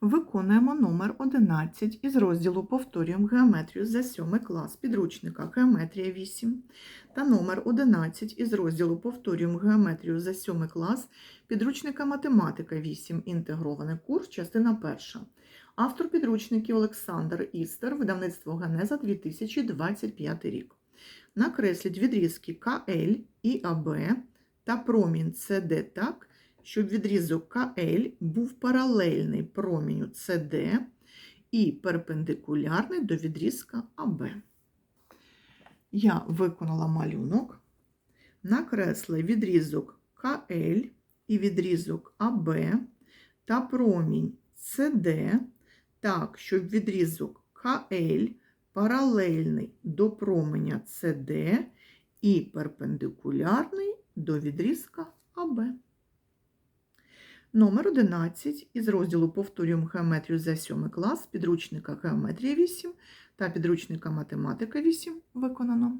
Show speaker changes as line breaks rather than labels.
Виконуємо номер 11 із розділу Повторюємо геометрію за 7 клас підручника Геометрія 8 та номер 11 із розділу Повторюємо геометрію за 7 клас підручника Математика 8. Інтегрований курс, частина 1. Автор підручників Олександр Істер, видавництво Генеза 2025 рік. Накресліть відрізки КЛ і АБ та промінь СД так, щоб відрізок КЛ був паралельний проміню СД і перпендикулярний до відрізка АБ. Я виконала малюнок, накреслила відрізок КЛ і відрізок АБ та промінь СД так, щоб відрізок КЛ паралельний до променя СД і перпендикулярний до відрізка АБ. Номер 11 із розділу Повторюємо геометрію за 7 клас підручника Геометрія 8 та підручника Математика 8 виконано.